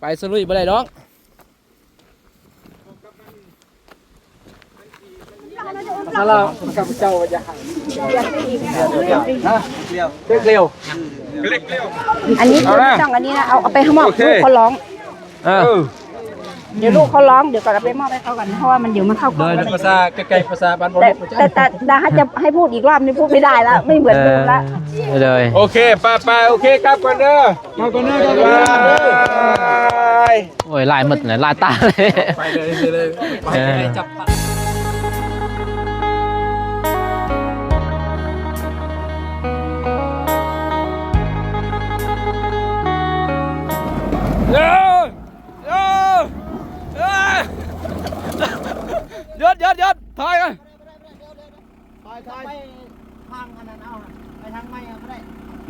ไปสลุยบ่ได้ดอกถ้าเรากับเจ้าจะหายเร็วอันนี้คือไม่ต้องอันนี้นะเอาเอาไปให้มอบลูกเขาร้องเออ เดี๋ยวลูกเขาร้องเดี๋ยวก่อนเอาไปมอบให้เขาก่อนเพราะว่ามันเดี๋ยวมันเข้ากล้องภาษาใกล้ๆภาษาบ้านบอลแต่แต่แต่แต่ถ้าจะให้พูดอีกรอบนี่พูดไม่ได้แล้วไม่เหมือนเดิมละไปเลยโอเคไปไปโอเคครับก่อนเด้อมาก่อนเด้อครับโอ้ยลายหมดเลยลายตาเลยไปเลยเลยเออจับ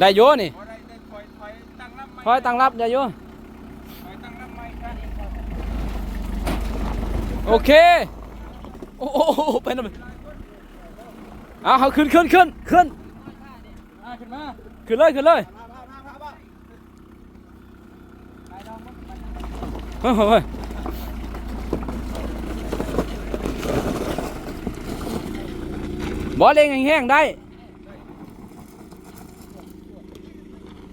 ได้ได้โยนี่ถอยตั้งรับได้โยโอเค โอ้โหไปนั่นเอาเอาขึ้นขึ้นขึ้นขึ้นขึ้นมาขึ้นเลยขึ้นเลยเฮ้ยเฮ้ยเฮ้ยบอลเองแห้งๆได้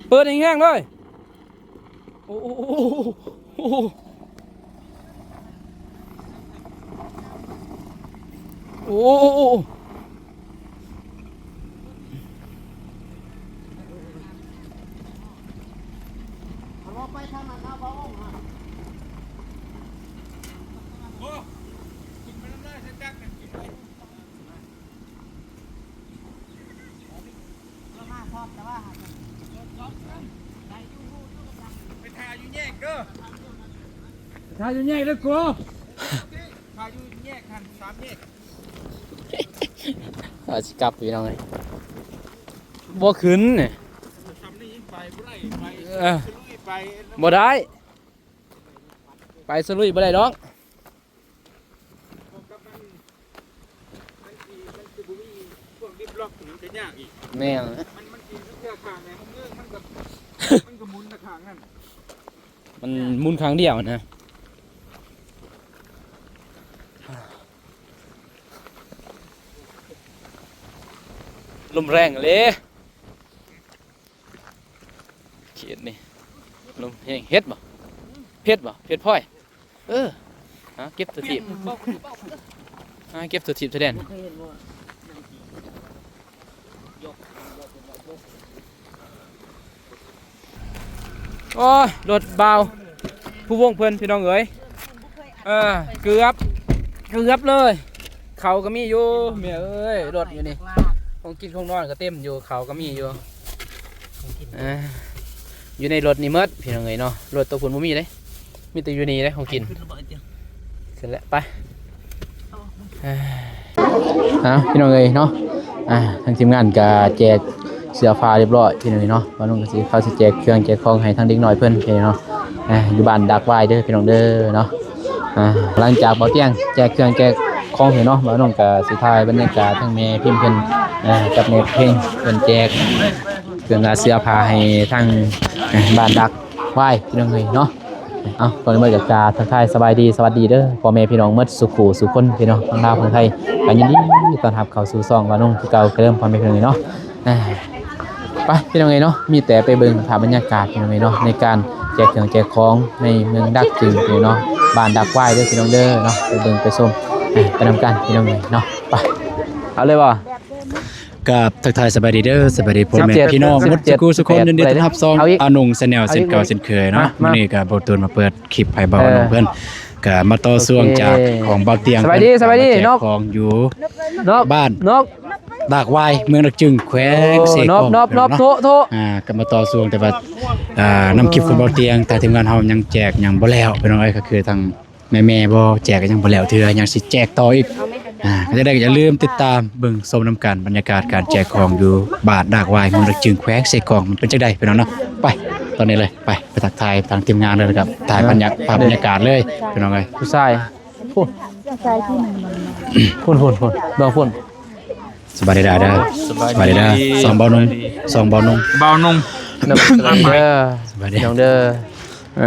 เปิดแห้งๆเลยโอ้โหโอ้โหโอ้โห เราไปทางนั้นเอาบ่องอะเรามาพร้อมแต่ว่า ไปถ่ายอยู่แยกเด้อ ถ่ายอยู่แยกเด้อกูถ่ายอยู่แยกหันสามแยกอาจจะกลับพี่น้องเลยบ่ขึ้นเนี่ยทำนี่ไปบ่ได้ไปเออลุยไปบ่ได้ ไปสลุยบ่ได้ดอกกับมันมันสิมันสิบ่มีพวกดิบล็อกถึงจะยากอีกแม่งมันมันกินทุกเทื่อข้างไหนมันเงื่อนมันก็มันก็หมุนตะข้างนั่นมันหมุนครั้งเดียวนะ ลมแรงเลยเขียดนี่ลมแห้งเฮ็ดบ่เพชรบ่เพชรพลอยเออหาเก็บตัวทีบหาเก็บตัวทีบตัวแดนโอ้ยรถเบาผู้วงเพิ่นพี่น้องเอ๋ยเออเกือบเกือบเลย เขาก็มีอยู่เมียเอ้ยรถอยู่นี่ ของกินของนอนก็เต็มอยู่เขาก็มีอยู่เอออยู่ในรถนี่หมดพี่น้องเอ๋ยเนาะรถตัวคุณบ่มีเลยมีแต่อยู่นี่เลยของกินเสร็จแล้วไปเอ้ยฮะพี่น้องเอ๋ยเนาะอ่าทางทีมงานก็แจกเสื้อผ้าเรียบร้อยพี่น้องเนาะว่าน้องก็สิเขาสิแจกเครื่องแจกของให้ทางเด็กน้อยเพิ่นพี่น้องเนาะอ่าอยู่บ้านดักไว้เด้อพี่น้องเด้อเนาะอ่าหลังจากบ่เตียงแจกเครื่องแจก ของให้เนาะว่าน้องก็สิถ่ายบรรยากาศทั้งแม่พิมพ์เพิ่นอ่ากับแม่เพลงเพิ่นแจกเครื่องเสื้อผ้าให้ทางอ่าบ้านดักไว้พี่น้องเอ้ยเนาะเอาก่อนอื่นจากกาทักทายสบายดีสวัสดีเด้อพ่อแม่พี่น้องหมดสุขุสุขคนพี่น้องทั้งลาวทั้งไทยก็ยินดีต้อนรับเข้าสู่ซองวาน้องคือเก่าเดิมพ่อแม่พี่น้องเนาะไปพี่น้องเอ๋ยเนาะมีแต่ไปเบิ่งภาพบรรยากาศพี่น้องเอ๋ยเนาะในการแจกเครื่องแจกของในเมืองดักจึงพี่น้องเนาะบ้านดักไหว้เด้อพี่น้องเด้อเนาะไปเบิ่งไปชม ไปนำกันพี่น้องเอ๋ยเนาะไปเอาเลยบ่กับทักทายสบายดีเด้อสบายดีพ่อแม่สิบเจ็ดพี่น้องสิบหมดเจ็สดกูสุกคนยินดีต้อนรับซองเอาอีกอานุงแนลเอาอีกเส้นเก่าเส้นเคยเนาะมามื้อนี้ก็บ่ตูนมาเปิดคลิปให้เบาเออน้องเพิ่นก็มาต่อช่วงโอเคจากของเบาเตียงสบายดีเพิ่นสบายดีมแจกนกของอยู่นกบ้านนกดากวายเมืองดักจึงแขวงเสนกกองนกนกโทเนาะโทอ่าก็มาต่อช่วงแต่ว่าอ่านำคลิปของเบาเตียงแต่ทีมงานเฮายังแจกยังบ่แล้วพี่น้องเอ้ยก็คือทาง แม่ๆบ่แจกก็ยังบ่แล้วเทื่อยังสิแจกต่ออีกอ่าก็จะได้ก็อย่าลืมติดตามเบิ่งชมนำกันบรรยากาศการแจกของอยู่บาทดากวายเมืองดักจึงแขวงเสกองมันเป็นจังได๋พี่น้องเนาะไปตอนนี้เลยไปไปทักทายทางทีมงานเลยนะครับถ่ายบรรยากาศบรรยากาศเลยพี่น้องเอ้ยผู้ชายพุ่นพุ่นพุ่นพุ่นเบิ่งพุ่นสบายดีเด้อเด้อสบายดีเด้อสองเบานุ่งสองเบานุ่งเบานุ่งนกเด้อสบายดีพี่น้องเด้อเออ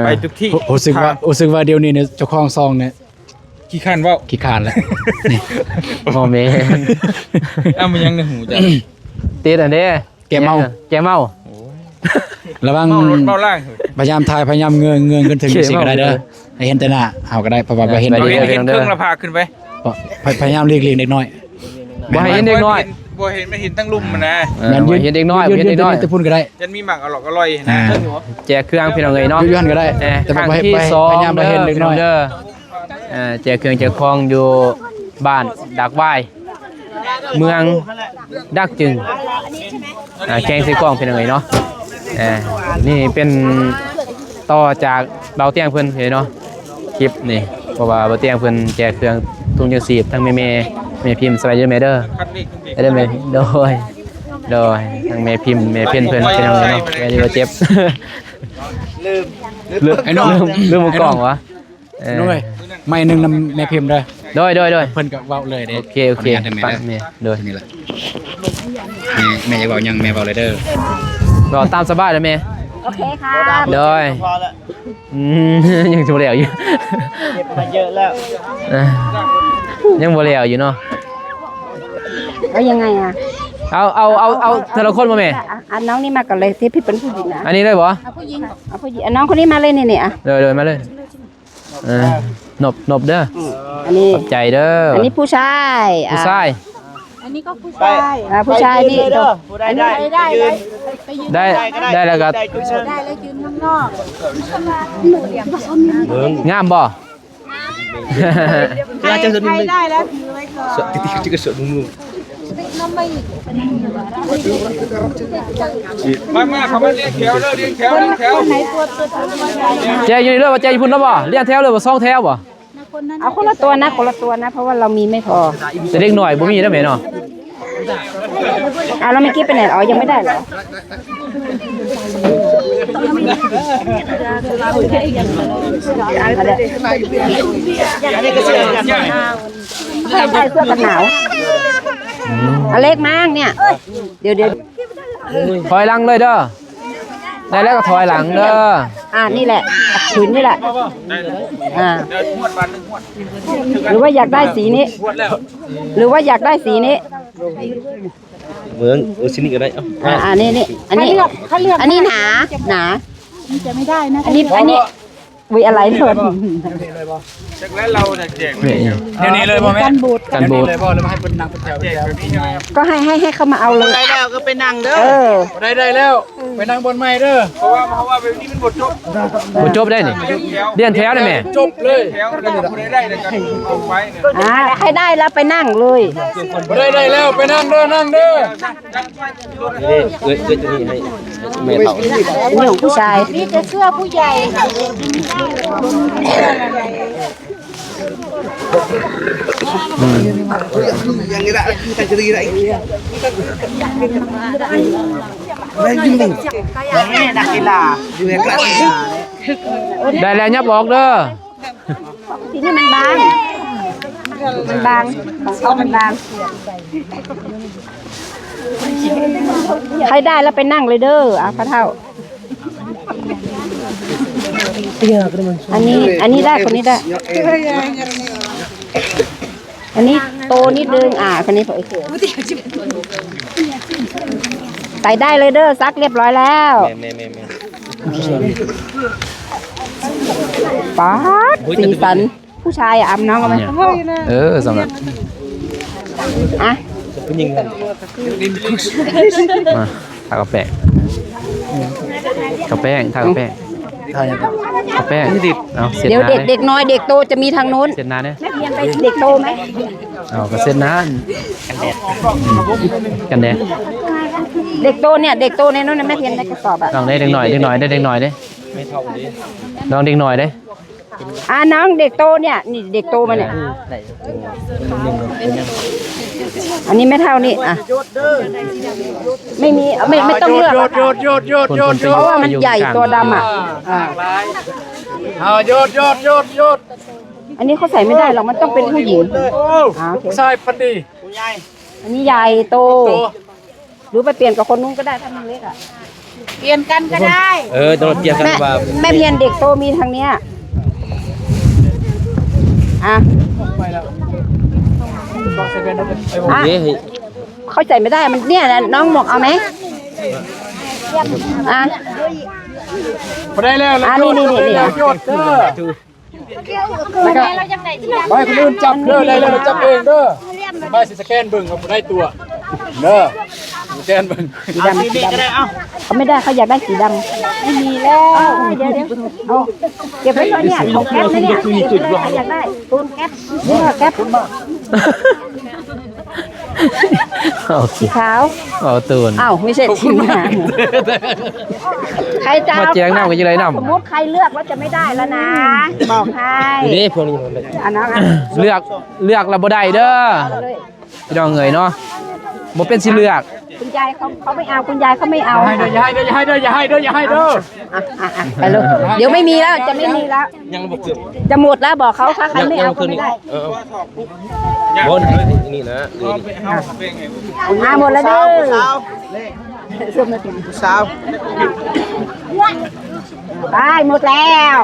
ไปทุกที่รู้สึกว่ารู้สึกว่าเดี๋ยวนี้เนี่ยเจ้าของซองเนี่ยขี้ขันเว่าขี้ขานแล้วนี่โมเมนเอามันยังในหูจ้ะติดอันเด้แกเมาแกเมาระวังเมารถเมาล่างพยายามถ่ายพยายามเงยเงยกันถึงเขียนสิก็ได้เด้อเมาให้เห็นแต่หน้าเฮาก็ได้เพราะว่าบ่เห็นไปเราเรื่เห็อนยเห็นเครื่องละพาขึ้นไปพยพยายามเลีกเลียงเด็กน้อยบ่ให้เห็นเด็กน้อย บ่เห็นไม่เห็นทั้งลุ่มมันนะเออบ่ให้เห็นเด็กน้อยบ่ให้เห็นเด็กน้อยจะพูดก็ได้ ยันมีหมักอร่อยอร่อยอ่านะแจกเครื่องพี่น้องเอ้ยเนาะ อยู่หันก็ได้ เอ่อแต่ครั้งบ่ให้ที่ไปสองพยายามบ่เห็นเด็กน้อยเด้อเอ่อแจกเครื่องแจกของอยู่บ้านดักวายเมืองดักจึงอ่าแกงใส่กล้องเป็นยังไงเนาะเออนี่เป็นต่อจากเบาเตียงเพิ่นเห็นเนาะคลิปนี่เพราะว่าเบาเตียงเพิ่นแจกเครื่องทุงยังสีบทั้งแม่แม่แม่พิมพ์สบายดีไหมเด้อคัดเลขทุก เด็กเด้อแม่โดย โดยทั้งแม่พิมพ์แม่เพ่นเพิ่นเป็นยังไงเนาะแม่ดีว่าเจ็บลืมไอ้น้องลืมลืมหมวกกล่องวะเออน้อยไม่หนึงนำแม่พิมพ์เด้อโดยโดยโดยเพิ่นก็เว้าเลยเด้โอเคโอเคขนุญาตได้ไหมฟังเด้อแม่โดยนี่แหละแม่แม่อยากเว้าหยังแม่เว้าเลยเด้อเราตามสบายเลยแม่โอเคค่ะโดยพอแล้วอืมยังบ่แล้วอยู่เก็บมาเยอะแล้วเออยังบ่แล้วอยู่เนาะ แล้วยังไงอะเอาเอาเอาเอาแต่ละคนมาแม่อะอะน้องนี่มาก่อนเลยที่พี่เป็นผู้หญิงนะอันนี้เลยบ่เอาผู้หญิงเอาผู้หญิงอะน้องคนนี้มาเลยนี่เนี่ยอะโดยโดยมาเลยเออนบนบเด้ออันนี้ขอบใจเด้ออัอันนี้ผู้ชายผู้ชายไปอะผู้ชายนี่ไปยืเด้อผู้ใดได้ได้ยืนได้ได้แล้วก็ได้จุดเชิญงามบ่น่าจะจะมี มามาเขามาเรียกแถวเด้อเรียกแถวเรียกแถวแจอยู่นี่เด้อว่าแจอยู่พุ่นแล้วบ่เลี้ยงแถวเลยบ่ซองแถวบ่เอาคนละตัวนะคนละตัวนะ เพราะว่าเรามีไม่พอแต่เด็กหน่อยบ่มีเด้อแม่เนาะอะเราไม่กี้ไปไหนอ๋อยังไม่ได้เหรอเอาเดี๋ยวอันนี้ก็เชื่อกันใส่ได้เสื้อกันหนาว เอาเล็กมากเนี่ย เดี๋ยวเดี๋ยวถอยหลังเลยเด้อได้แล้วก็ถอยหลังเด้อ อ่านี่แหละผืนนี่แหละ อ่าเดินหวดวันหนึงหวดหรือว่าอยากได้สีนี้หวดแล้วหรือว่าอยากได้สีนี้เมืองเออสินี่ก็ได้เอ้าอ่าอันนี้นี่อันนี้ อันนี้หนา หนาจะไม่ได้นะ อันนี้ อันนี้ วิอะไรเถิดจากนั้นเราจะแจกนี่ เดี๋ยวนี้เลยบ่แม่กันบูดเลยบ่เลยมาให้เพิ่นนั่งเป็นแถวแจกแบบนี้ใช่ไหมครับก็ให้ให้ให้เขามาเอาเลย ได้แล้วก็ไปนั่งเด้อเออ ได้ได้แล้ว ไปนั่งบนไม้เด้อเพราะว่าเพราะว่าแบบนี้มันบทจบบ่จบได้นี่เรียกแถวเลี้ยงแถวได้แม่จบเลยแถวแล้วก็ผู้ใดได้แล้วก็เอาไว้เนี่ยอ่าให้ได้แล้วไปนั่งเลยบ่ได้ได้แล้วไปนั่งเด้อนั่งเด้อนี่เอ้ยเอ้ยจะนี่ให้แม่เฒ่า นี่ของผู้ชายนี่จะเสื้อผู้ใหญ่นี่นักกีฬาได้แล้วยับออกเด้อทีนี้มันบางมันบางของเขามันบางใครได้แล้วไปนั่งเลยเด้ออะพระเท่า อันนี้อันนี้ได้คนนี้ได้ อันนี้โตนิดนึงอะคนนี้โอเคใส่ได้เลยเด้อซักเรียบร้อยแล้วแม่แม่แม่ป๊าดสีสันผู้ชายอะอำน้องเอาไหมเออสำหรับอะผู้หญิงนั่นมาทากระแป้งกระแป้งทากระ แป้งกระแป้งเอาเสร็จเดี๋ยวนะเด็กเด็กน้อยเด็กโตจะมีทางนู้นเสร็จนะเนี่ยแม่เพียนไปเด็กโตไหมเอาก็เสร็จนะกันแดดเด็กโตเนี่ยเด็กโตในนู้นนะแม่เพียนได้กระสอบอะลองได้เด็กหน่อยเด็กหน่อยได้เด็กหน่อยได้ไม่เท่าดิลองเด็กหน่อยได้ อ่าน้องเด็กโตเนี่ยนี่เด็กโตมาเนี่ยอันนี้ไม่เท่านี่อะไม่มีไม่ไม่ต้องเลือกโยอะดโยดโยดโยดคนโยคดนโยไปดเพราะว่ามันอยู่ใหญ่กลางตัวดำอะอ่าเอาโยดโยดโยดโยดอันนี้เขาใส่ไม่ได้หรอกมันต้องเป็นผู้หญิงโอ้อ่าโอเคชายพันดีผู้ใหญ่อันนี้ใหญ่โตโตหรือไปเปลี่ยนกับคนนู้นก็ได้ถ้ามันเล็กอะเปลี่ยนกันก็ได้ เออต้องเกี่ยวกันแม่ว่าแม่เพียนเด็กโตมีทางเนี้ย อะโอเคให้เข้าใจไม่ได้มันเนี่ยนะน้องหมวกเอาไหมอะพอได้แล้วอะนี่นี่นี่นี่อะยอดเด้อเรายังไงที่ดังไปคนอื่นจับเด้อได้แล้วจับเองเด้อไปสิสแกนเบิ่งเอาบ่ได้ตัวเด้อส แกนเบิ่งสีดำสีดำเขาไม่ได้เขาอยากได้สีดำไม่มีแล้วเดี๋ยวเดี๋ยวเอาเก็บไว้ก่อนเนี่ยของแก๊ปนะเนี่ยเก็บไว้เลยใครอยากได้ตูนแก๊ปเนี่ยแก๊ปเอาสีขาวเอาตูนอ้าวไม่ใช่ทีมงานใครจะมาแจ้งน้ำกันยังไงน้ำสมมติใครเลือกว่าจะไม่ได้แล้วนะ บอกให้นี่พวกนี้มันเป็นอันนั้นอะเลือกเลือกแล้วบ่ได้เด้อเอาเลยพี่น้องเอ๋ยเนาะ บ่เป็นสิเลือก คุณยายเขาเขาไม่เอาคุณยายเขาไม่เอาให้เด้ออย่าให้เด้ออย่าให้เด้ออย่าให้เด้ออย่าให้เด้ออะอะอะไปเลยเดี๋ยวไม่มีแล้วจะไม่มีแล้ว ยังบ่เกือบจะหมดแล้วบอกเขาถ้าใครยังไม่ยังเอาบ่ก็คืนไม่นี้ได้เออบ่นี่นะนี่มาหมดแล้วเด้อส้มนาทีสาวไปหมดแล้วมันแล้ว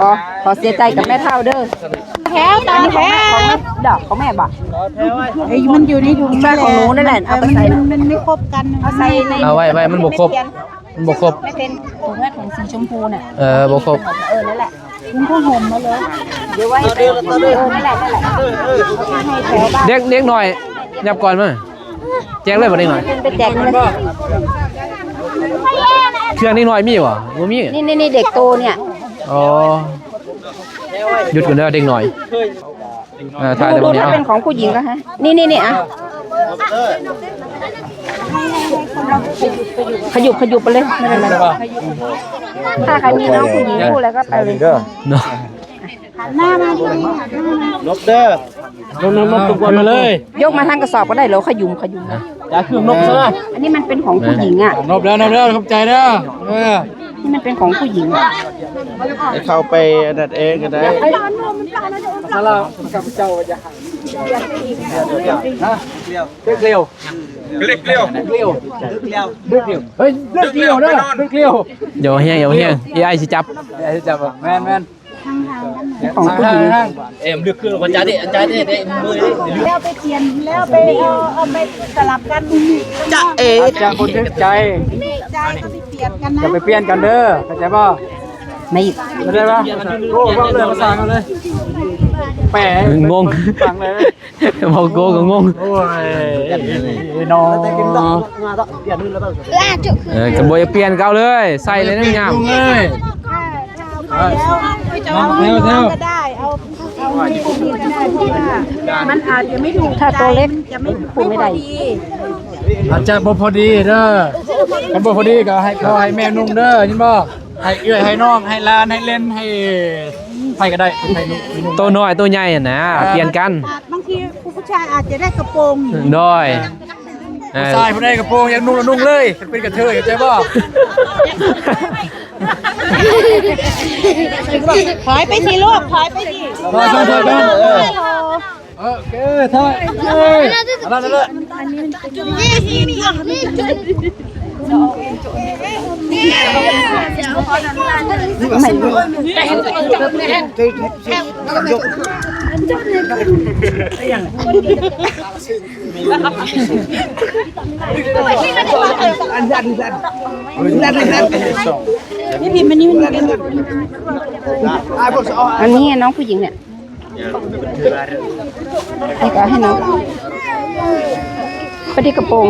ขอขอเสียใจกับแม่เท่าเด้อแถวต่อแถวของแม่ดอกของแม่บอกไอ้มันอยู่ในถุงแม่ของหนูนั่นแหละเอาไปใส่มันไม่ครบกันเอาใส่ในเอาไว้ไว้มันบ่ครบมันบ่ครบไม่เป็นถุงแม่ถุงสีชมพูเนี่ยเออบ่ครบเออนั่นแหละถุงผ้าห่มมาเลยเดี๋ยวไว้เออนั่นแหละนั่นแหละให้แถวบ้านเด็กเด็กหน่อยยับก่อนมาแจ้งเลยบ่เด็กหน่อยไปแจกเลยเครื่องนี้หน่อยมีบ่บ่มีนี่นี่นี่เด็กโตเนี่ย อ๋อหยุดก่อนเด้อเด็กหน่อยเอ่าถ่ายแต่ดูวันนี้ถ้าเอาเป็นของผู้หญิงก็ฮะ นี่นี่นี่อะขยุบขยุบไปเลยไม่เป็นไรถ้าใครมีน้องผู้หญิงพูดแล้วก็ไปเลยเนาะหน้ามาดีลบเด้อลงลงลงตุกวนมาเลยยกมาทางกระสอบก็ได้เหรอขยุมขยุมอย่าเครื่องนกซะอันนี้มันเป็นของผู้หญิงอะนบแล้วนบแล้วขอบใจเด้อเออ นี่มันเป็นของผู้หญิงอะให้เข้าไปอันนั้นเองก็ได้ถ้าเรากับเจ้าจะหาฮะเล็กเร็วเล็กเร็วเร็วเล็กเร็วเฮ้ยเล็กเร็วเด้อเล็กเร็วเดี๋ยวเฮียเดี๋ยวเฮีย AI สิจับเดี๋ยวจับแม่นแม่น ของผู้หญิงเอ็มเลือกเครื่องว่าจ่ายได้จ่ายได้ได้มือด้แล้วไปเปลี่ยนแล้วไปเอาเอาไปสลับกันจะเอ๋จะคนทึกใจใจก็ไปเปลี่ยนกันนะจะไปเปลี่ยนกันเด้อเข้าใจป่ะไม่เข้าใจป่ะโอ้ว่าเลยภาษากันเลยแปะงงฟังเลยบอกโกก็งงโอ้ยน้องเออก็บ่อยากเปลี่ยนเก่าเลย ใส่เลยนั่นงา แล้วไปจะเอาให้น้องก็ได้ เอาเอาให้ผู้หญิงก็ได้เพราะว่ามันอาจจะไม่ถูกถ้าตัวเล็กจะไม่พูดไม่ได้ดีอาจจะบ่พอดีเด้อถ้าบ่พอดีก็ให้พ่อให้แม่นุ่งเด้อยินบ่ให้เอื้อยให้น้องให้หลานให้เล่นให้ใครก็ได้ให้นุ่งให้นุ่งตัวน้อยตัวใหญ่อะนะเปลี่ยนกันบางทีผู้ชายอาจจะได้กระโปรงด้อยเออชายผู้ใดกระโปรงอยากนุ่งแล้วนุ่งเลยเป็นกระเทยเข้าใจบ่ ถอยไปสิลูกถอยไปสิถอยถอยถอยกันเออโอเคถอยเอ้ยเอาละเอาละไม่สิบ นี่พิมพ์มันนี่มันอันนี้น้องผู้หญิงเนี่ยให้ก็ให้น้องไปที่กระโปรง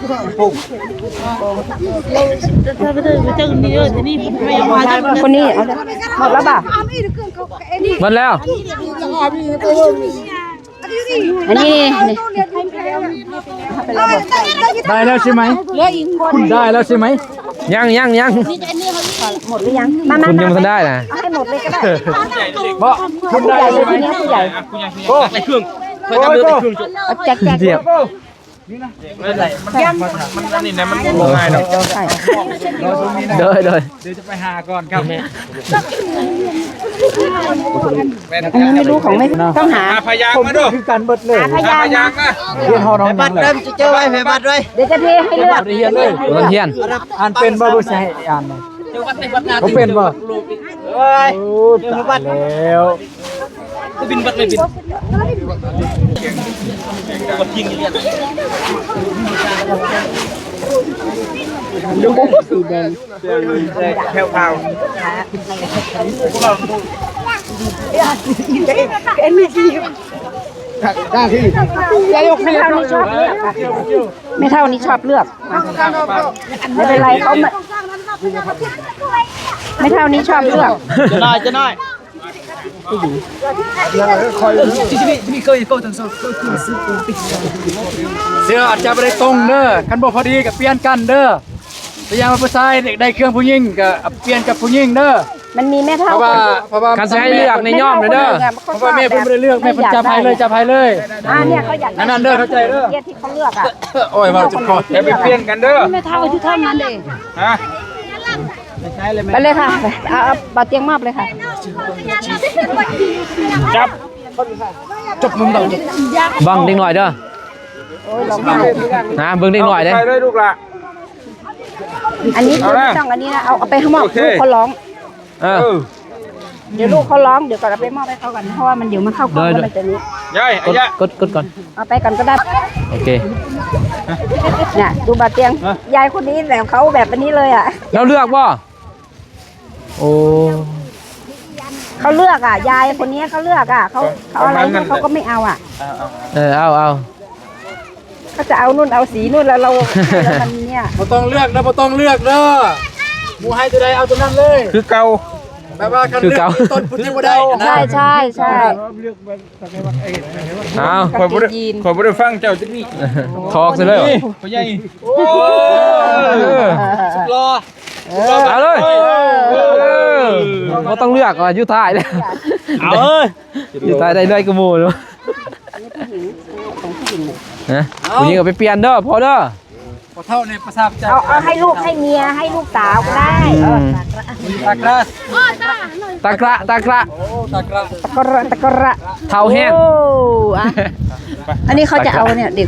ถ้าไปเจอไปเจอคนนี้เยอะแต่นี่ไม่ยอมมาจะคนนี้เอาเลยหมดแล้วป่ะหมดแล้วอันนี้นี่ได้แล้วใช่ไหมเหลืออีกคนคุณได้แล้วใช่ไหมยังยังยังหมดหรือยังมามาคุณยังมาไม่ทันได้นะเอาให้หมดเลยก็ได้บ่คุณผู้ได้ใหญ่เลใช่ยไหมทีนี้ผู้ใหญ่โอ้ในเครื่องเคยทำเรื่องในเครื่องจบเอาแจกแจก เดี๋ยวมันอันนี้นะมันง่ายดอกใช่เด้อเด้อเดี๋ยวจะไปหาก่อนครับอันนี้ไม่รู้ของไม่ต้องหาพยางมาดูคือการเบิดเลยหาพยานพยางนะมาเรียนฮอน้องบัตรเริ่มจะเจอไว้แม่บัตรด้วยเดี๋ยวจะเทให้เลือกเรียนเลยโรงเรียนอ่านเป็นบ่บ่ใช่อ่านเขาเป็นบ่เอ้ยโอ้ต ก็บินบัดไม่บินกดทิ้งเรียนลูกสีแดงแถวเท้าพวกเราเอ็นไม่ดีได้ที่ยายกไม่เท่านี้ชอบเลือกไม่เท่านี้ชอบเลือกไม่เป็นไรเขาไม่เท่านี้ชอบเลือกจะน้อยจะน้อย เสื้ออาจจะบ่ได้ตรงเด้อคันบ่พอดีก็เปลี่ยนกันเด้อพยายามผู้ชายได้เครื่องผู้หญิงก็เปลี่ยนกับผู้หญิงเด้อ มันมีแม่เพเท่าราะว่าเพราะว่าการจะให้เลือกในย่อมเลยเด้อ เพราะว่าแม่เพิ่นบ่ได้เลือกแม่เพิ่นจับให้เลยจับให้เลยอ่าเนี่ยเขาอยากนั่นๆเด้อเข้าใจเด้อเทียที่เขาเลือกอะโอ้ยว่าจุดคอเดี๋ยวไปเปลี่ยนกันเด้อไม่เท่าที่เท่านั้นเองฮะ ไปเลยค่ะไปเอาเอาบาเตียงมอบเลยค่ะ จับจบมุมดอกบังเด็กหน่อยเด้อโอ้ยลองดูนะเบิ่งเด็กหน่อยเด้อ ไปเลยลูกละ อันนี้คือเอาละ ไม่ต้องอันนี้นะเอาเอาไปข้างนอกโอเค ลูกเขาร้องเออ เออเดี๋ยวลูกเขาร้องเดี๋ยวก่อนเอาไปมอบให้เขาก่อนเพราะว่ามันเดี๋ยวมันเข้ากล้องได้ แล้วมันจะนี้ยายกไอ้ดยะ กดกดก่อน เอาไปก่อนก็ได้โอเค เนี่ยดูบาเตียงยายคนนี้แบบเขาแบบอันนี้เลยอะ แล้วเลือกบ่ โอ้เขาเลือกอะ ยายคนนี้เขาเลือกอะเขาเขาอะไรให้เขาก็ไม่เอาอะเออเอาเอาเขาจะเอานู่นเอาสีนู่นแล้วเราแล้วมันเนี่ย บ่ต้องเลือกนะบ่ต้องเลือกเด้อหมู่ให้ตัวใดเอาตัวนั้นเลย คือเก่า แปลว่าคันเลือกต้นพุทธิบ่ได้นะใช่ใช่ใช่เอาคอยบ่ได้คอยบ่ได้ฟังเจ้าจักนี่ทอกซะเลยเหรอพ่อใหญ่โอ้เออรอเอาเลยเออบ่ต้องเลือกอะอยู่ท้ายเลยเอาเอ้ยอยู่ท้ายได้เลยกูหมู่เนาะนะผู้หญิงก็ไปเปลี่ยนเด้อพอเด้อ พอเท่าในประทับใจเอาเอาให้ลูกให้เมียให้ลูกสาวก็ได้เออตากราสตะกระตะกระโอ้ตากราตะกระตะกระเท้าแห้ง โอ้อะอันนี้เขาจะเอาเนี่ยเด็ก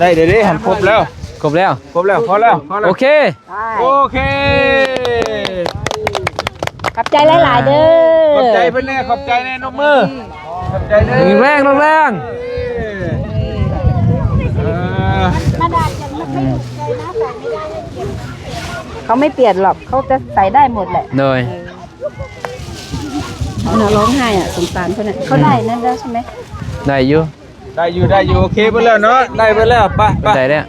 ได้เดี๋ยวนี้หันครบแล้ว ครบแล้ว ครบแล้ว พอแล้ว พอแล้ว โอเค ได้โอเค ขอบใจหลาย ๆ เด้อขอบใจเพิ่นแน่ขอบใจแน่นกมือขอบใจเด้อแรงแรงเออ เขาไม่เปลี่ยนหรอกเขาจะใส่ได้หมดแหละเลยเนาะร้องไห้อะสงสารเขาเนี่ยเขาได้นั่นแล้วใช่ไหมได้อยู่ได้อยู่ได้อยู่โอเคเพิ่นแล้วเนาะได้เพิ่นแล้วไปไปได้แล้ว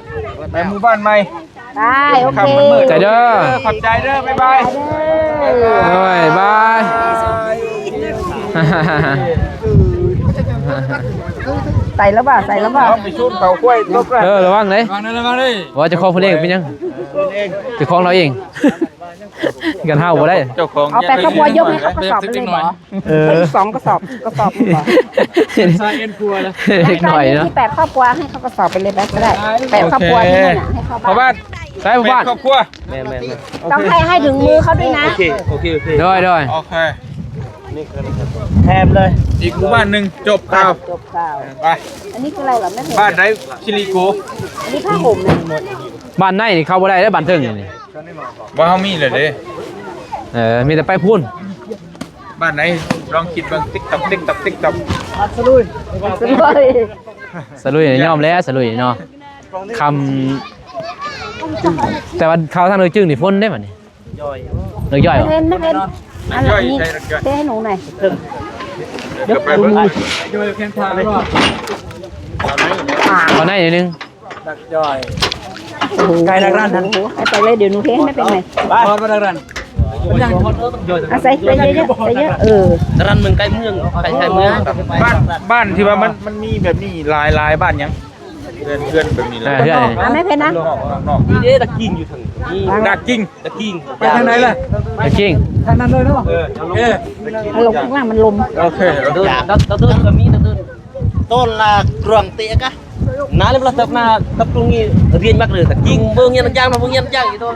ไปหมู่บ้านใหม่ได้โอเคคำมันมืดใจเด้อขอบใจเด้อบ๊ายบายเด้อโอ้ยบาย ใส่แล้วบ่าใส่แล้วบ่าเอาไปชูนเขากล้วยลบแล้วเออระวังเลยวางนั่นระวังเลยว่าจะคล้องเพลงเป็นยังจะคล้องเราเองกันห้าวบ่ได้เจ้าของเอาไปขบวยยกให้เขากระสอบไปเลยบ่เออเขาอีกสองกระสอบกระสอบหนึ่งบ่ซายเอ็นครัวแล้วเล็กหน่อยเนาะที่แปดครอบครัวให้เขากระสอบไปเลยแบบก็ได้แปดครอบครัวที่นั่นน่ะให้เขาเพราะว่าใช่หมู่บ้านครอบครัวต้องให้ให้ถึงมือเขาด้วยนะโอเคโอเคโอเคด้วยด้วยโอเค แถมเลยอีกหมู่บ้านหนึ่งจบข่าวจบข่าวไปอันนี้คืออะไรเหรอแม่ผมบ้านไหนชิลิโกอันนี้ผ้าห่มนะบ้านในนี่เข้าบ่ได้แล้วบ้านเทิงนี่บ้านเฮามีเลยเด้เออมีแต่ไปพุ่นบ้านไหนลองคิดบางติ๊กตับติ๊กตับติ๊กตับสวยสลุยยอมแล้วสลุยเนาะคำแต่ว่าเขาทางเลยจึงนี่พ่นได้บ่นี่ย่อยเลยย่อยเหรอเพนนะเพน อันย่อยนี้ใช่ย่อยเทให้หนูหน่อยเดี๋ยวไปเบิ่งโดยเพียงทางก็ตอนนั้นนิดนึงดักย่อยไกลดักร้านนั้นให้ไปเลยเดี๋ยวหนูเทให้ไม่เป็นไรพอดมาดักรันมันยังเอาใส่ใส่เยอะๆใส่เยอะเออรันเมืองใกล้เมืองใกล้ใกล้เมืองบ้านบ้านที่ว่ามันมันมีแบบนี้หลายหลายบ้านยัง เพื่อนเพื่อนแบบนี้เลเอยอเพื่อนนี่อะไม่เพนนะนอกนอกนี่เด้ตะกินอยู่ถึงนี่ดักจริงตะกินไปทางไหนล่ะเดี๋ยวจริงทางนั้นเลยเนาะเออเออมันลงข้างล่างมันลมโอเคโอเคเดินตะเดินก็มีตะเดินต้นละกรวงเตะกะน้าเลยประทับนาตับตรงนี้เรียนมากเลยตะกิงเบิ่งเงี้ยย่างมาเบิ่งเงี้ยย่างอีตัว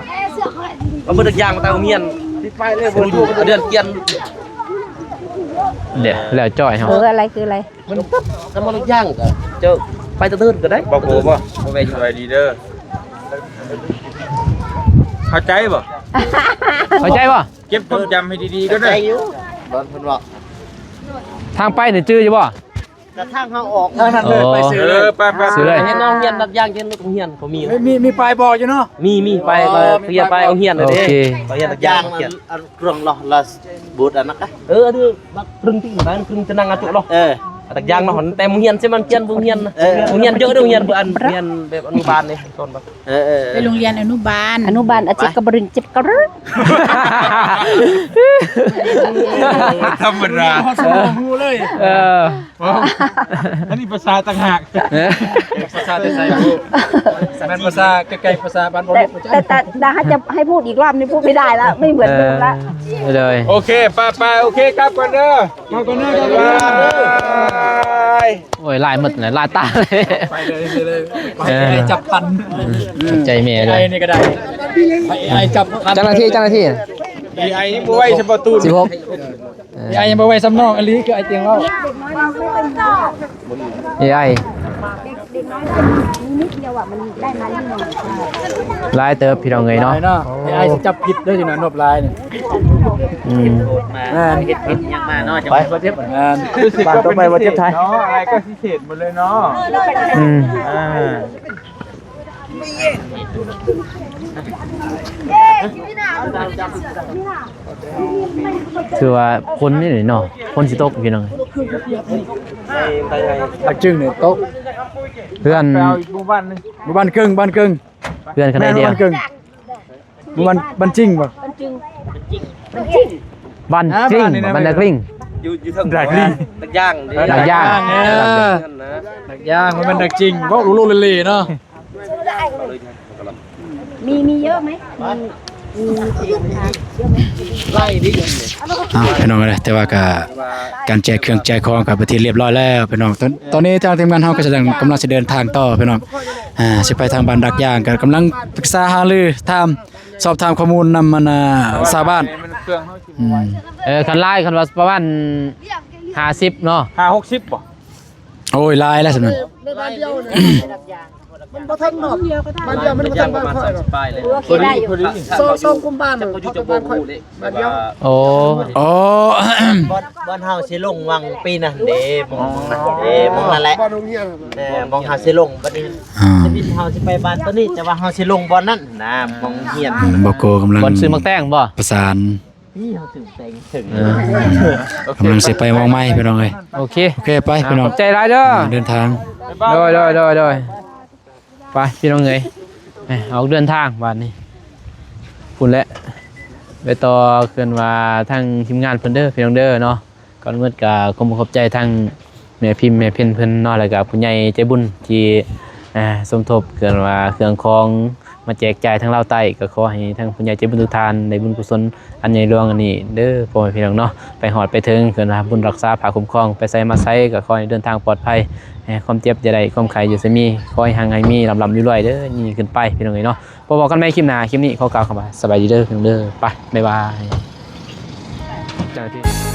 มาเบิ่งย่างมาตะเงี้ยที่ไปเลยบ่ดูเดือนเกียนเดี๋ยวแล้วจ้อยเฮาเอออะไรคืออะไรมันถ้ามันย่างก็เจะ ไปตะตื้นก็ได้บอกโอ้บ่บ่ไปช่วยดีเด้อเข้าใจบ่เข้าใจป่ะเก็บความจำให้ดีๆก็ใจได้อยู่ตอนเพิ่นบอกทางไปเนี่ยจื้ออยู่ป่ะกระทั่งเฮาออกเออนั่นเลยไปซื้อเอเลอยไปไปซื้อเลยเห็นเอาเฮียนรับย่างเห็นโรงเรียนเขามีเฮ้ยมีมีปลายบอกอยู่เนาะมีมีไปก็เรียนไปเอาเฮียนเลยโอเด้เคไปเฮียนรับย่างเฮียนเครื่องลอละบูดอันนั้นก็เออคือบักครึ่งที่นั้นครึ่งจะนั่งอาจุลอเออ ตักย่างมาหอนแต่มึงเฮียนใช่มันเฮียนมึงเฮียนนะมึงเฮียนเยอะด้วยเฮียนบ่อันเฮียนแบบอนุบาลนี่ต้นบ่เออเออไปโรงเรียนอนุบาลอนุบาลอาจิบกระบรินจิบกระรึกธรรมดาสมองหูเลยเอออันนี้ภาษาต่างหากภาษาไทยแม่นภาษาใกล้ๆภาษาบ้านบ่แต่รู้จักแต่แต่แต่ถ้าจะให้พูดอีกรอบนี่พูดไม่ได้แล้วไม่เหมือนเอเดิอมละเลยโอเคไปไปโอเคครับก่อนเด้อมาก่อนเด้อครับบา ยโอ้ยลายหมดเลยลายตาเลยไปเลยไปเลยไปไอ้จับพันใจเมียเลไอ้ยนี่ก็ได้ไปไอ้จับพันเจ้าหน้าที่เจ้าหน้าที่ดีไอ้นี่บ่ไว้เฉพาะตูนสิบหกไอ้ยังบ่ไว้สำนองอันนี้คือไอ้เตียงเล่าเอไอ นิดเดียวอะมันได้มานิดหน่อยลายเติบพี่น้องเงยเนาะไอ้เนาะไอ้จับผิดด้วยอยู่นะนบลายนี่อืมงานเฮ็ดผิดยังมาเนาะจะไปประเทศงานบ้านต่อไปประเทศไทยเนาะอะไรก็พิเศษหมดเลยเนาะอืมอ่าคือว่าคนนี่เนาะคนสิตกพี่น้อง ตักจึงเนี่ยโต๊ะเพื่อนไปเอาอีกหมู่บ้านหนึงหมู่บ้านครึ่งบ้านครึ่งเพื่อนคณะเดียวบ้านครึ่งหมู่บ้านบ้านจริงป่ะบ้านอ่าจริงบ้านนี่นะบ้านนักลิงอยู่อยู่ทางดักลิงตักย่างเด้ตักย่าง เออนะดักย่างมันเป็นดักจริงเพราะรู้ลูเล่ๆเนาะ มีมีเยอะไหมมีมีทางเย อะไหมไล่ดิอ้าวพี่น้องเลยแต่ว่าก็การแจกเครื่องแจกของกับประเทศเรียบร้อยแล้วพี่น้องตอนตอนนี้ทางทีมงานเฮาก็จะกำลังจะเดินทางต่อพี่น้องอ่าสิไปทางบ้านดักย่างกันกำลังปรึกษาหารือถามสอบถามข้อมูลนำมันอ่าชาวบ้านมันเครื่องเฮาสิอืมเออคันไล่คันว่าประมาณ50เนาะ5 60บ่โอ้ยหลายแล้วสำนันบ้านเดียว มันประมาณ30ป้ายเลยโอเคได้อยู่โซ่โซ่กุมบ้านเขาอยู่จะบ่ฮู้เด้บ้านเดียวโอ้โอ้บ้านบ้านเฮาสิลงวังปีน่ะเด้มองเด้มองนั่นแหละเด้มองเฮาสิลงบัดนี้อ่าจะบินเฮาสิไปบ้านตัวนี้แต่ว่าเฮาสิลงบ่อนนั้นนะมองเฮียนบโกกำลังบอลซื้อมักแตงบ่ประสานนี่เฮาถึงแตงถึงเออกำลังสิไปมองไม้พี่น้องเอ้ยโอเคโอเคไปพี่น้องขอบใจหลายเด้อเดินทางโดยโดยโดยโดย ไปพี่น้องเอ๋ยไปเอาเดินทางวันนี้คุณและไปต่อเกินว่าทางทีมงานเพิ่นเด้อพี่น้องเด้อเนาะก่อนเมื่อก็ขอบคุณขอบใจทางแม่พิมพ์แม่เพิ่นเพิ่นอนาะแล้วกับคุณใหญ่ใจบุญที่สมทบเกินว่าเครื่องของ มาแจกจ่ายทางลาใต้ก็ขอให้ทางผู้ใหญ่ใจบุญทุกทานได้บุญกุศลอันใหญ่หลวงอันนี้เด้อพ่อแม่พี่น้องเนาะไปหอดไปถึงเกินว่าบุญรักษาภาคุ้มครองไปใส่มาใส่ก็ขอให้เดินทางปลอดภัยความเจ็บจะได้ความไข่อยู่สมีคอยห่างไห้มีลำลำอยู่ด้วยเด้อนี่ขึ้นไปพี่น้องเอ้ยเนาะพอบอกกันไหมคลิปหน้าคลิปนี้ขอกล่าวคำว่าสบายดีเด้อพี่น้องเด้อไปบ๊ายบายเจ้าหน้าที่